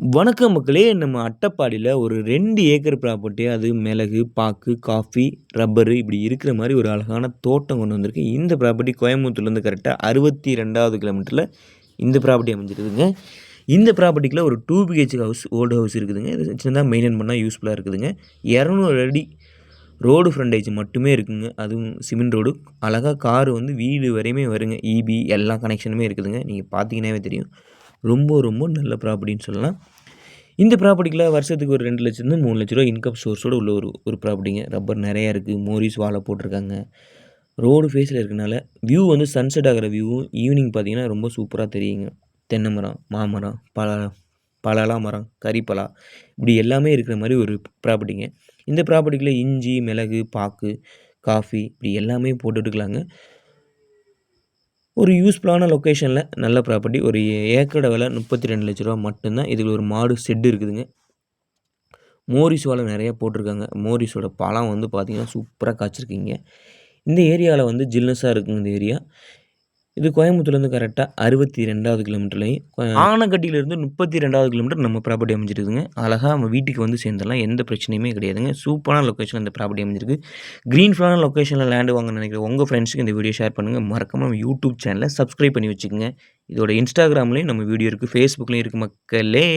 வணக்கம் மக்களே! நம்ம அட்டப்பாடியில் ஒரு ரெண்டு ஏக்கர் ப்ராப்பர்ட்டி அது மிளகு, பாக்கு, காஃபி, ரப்பரு இப்படி இருக்கிற மாதிரி ஒரு அழகான தோட்டம் கொண்டு வந்திருக்கு. இந்த ப்ராப்பர்ட்டி கோயம்புத்தூர்லேருந்து கரெக்டாக அறுபத்தி ரெண்டாவது கிலோமீட்டரில் இந்த ப்ராப்பர்ட்டி அமைஞ்சிருக்குதுங்க. இந்த ப்ராப்பர்ட்டிக்குள்ள ஒரு two BHK house, old house இருக்குதுங்க. இது சின்னதாக மெயின்டைன் பண்ணால் யூஸ்ஃபுல்லாக இருக்குதுங்க. 200 அடி ரோடு ஃப்ரண்டேஜ் மட்டுமே இருக்குங்க. அதுவும் சிமெண்ட் ரோடு. அழகாக கார் வந்து வீடு வரையுமே வருங்க. இபி எல்லா கனெக்ஷனுமே இருக்குதுங்க. நீங்கள் பார்த்தீங்கன்னாவே தெரியும். ரொம்ப ரொம்ப நல்ல ப்ராப்பர்ட்டின்னு சொல்லலாம். இந்த ப்ராப்பர்ட்டிக்குள்ள வருஷத்துக்கு ஒரு 2 லட்சத்துலருந்து 3 லட்ச ரூபா இன்கம் சோர்ஸோட உள்ள ஒரு ஒரு ப்ராப்பர்ட்டிங்க. ரப்பர் நிறையா இருக்குது மோரிஸ் வாழை போட்டிருக்காங்க. ரோடு ஃபேஸில் இருக்கனால வியூ வந்து சன்செட் ஆகிற வியூவும் ஈவினிங் பார்த்தீங்கன்னா ரொம்ப சூப்பராக தெரியுங்க. தென்னை மரம், மாமரம், பல பலா மரம், கறிப்பலா இப்படி எல்லாமே இருக்கிற மாதிரி ஒரு ப்ராப்பர்ட்டிங்க. இந்த ப்ராப்பர்ட்டிக்குள்ள இஞ்சி, மிளகு, பாக்கு, காஃபி இப்படி எல்லாமே போட்டுட்டுக்கலாங்க ஒரு யூஸ்ஃபுல்லான லொக்கேஷனில் நல்ல ப்ராப்பர்ட்டி. ஒரு ஏக்கரோட விலை ரூ. 32,00,000 மட்டும் தான். இதில் ஒரு மாடு செட்டு இருக்குதுங்க. மோரிஸ் வாழை நிறையா போட்டிருக்காங்க. மோரிஸோட பழம் வந்து பார்த்தீங்கன்னா, சூப்பராக காய்ச்சிருக்கீங்க இந்த ஏரியாவில் வந்து ஜில்னஸாக இருக்குங்க இந்த ஏரியா. இது கோயம்புத்தூர்லேருந்து கரெக்டாக அறுபத்தி ரெண்டாவது கிலோமீட்டர்லையும் ஆனக்கட்டியிலேருந்து 32வது கிலோமீட்டர் நம்ம ப்ராப்பர்ட்டி அமைஞ்சிருக்குங்க அழகாக நம்ம வீட்டுக்கு வந்து சேர்ந்துடலாம் எந்த பிரச்சனையுமே கிடையாதுங்க. சூப்பரான லொக்கேஷன் அந்த ப்ராப்பர்ட்டி அமைஞ்சிருக்கு. ஃபிளான லொக்கேஷனில் லேண்ட் வாங்க நினைக்கிற உங்கள் ஃப்ரெண்ட்ஸுக்கு இந்த வீடியோ ஷேர் பண்ணுங்கள் மறக்காமல் நம்ம யூடியூப் சேனலை சப்ஸ்கிரைப் பண்ணி வச்சுக்கங்க. இதோட இன்ஸ்டாகிராம்லேயும் நம்ம வீடியோ இருக்குது ஃபேஸ்புக்லேயும் இருக்குது மக்களே!